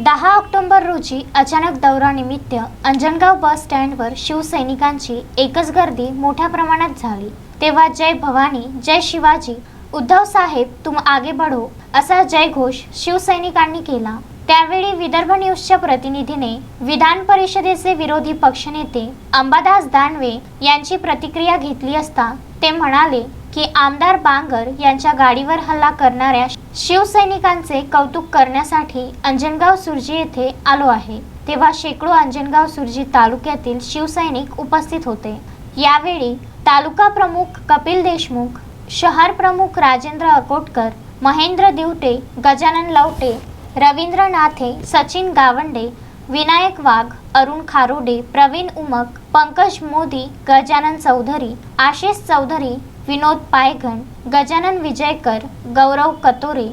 दहा ऑक्टोबर रोजी अचानक दौरानिमित्त अंजनगाव बस स्टँडवर शिवसैनिकांची एकच गर्दी मोठ्या प्रमाणात झाली. तेव्हा जय भवानी जय शिवाजी उद्धव साहेब तुम आगे बढो असा जयघोष शिवसैनिकांनी केला. त्यावेळी विदर्भ न्यूजच्या प्रतिनिधीने विधान परिषदेचे विरोधी पक्षनेते अंबादास दानवे यांची प्रतिक्रिया घेतली असता ते म्हणाले की आमदार बांगर यांच्या गाडीवर हल्ला करणाऱ्या शिवसैनिकांचे कौतुक करण्यासाठी अंजनगाव सुरजी येथे आलो आहे तेव्हा शेकडो अंजनगाव सुरजी तालुक्यातील शिवसैनिक उपस्थित होते. यावेळी तालुका प्रमुख कपिल देशमुख शहर प्रमुख राजेंद्र अकोटकर महेंद्र दिवटे गजानन लवटे रवींद्र नाथे सचिन गावंडे विनायक वाघ अरुण खारोडे प्रवीण उमक पंकज मोदी गजानन चौधरी आशिष चौधरी विनोद पायघन गजानन विजयकर गौरव कतोरे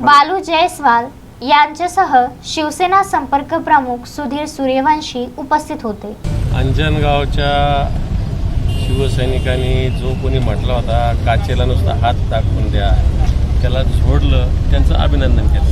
बालू जयस्वाल यांच्यासह शिवसेना संपर्क प्रमुख सुधीर सूर्यवंशी उपस्थित होते. अंजनगावच्या शिवसैनिकांनी जो कोणी म्हटला होता काचेला नुसता हात दाखवून द्या त्याला झोडलं त्यांचं अभिनंदन केलं.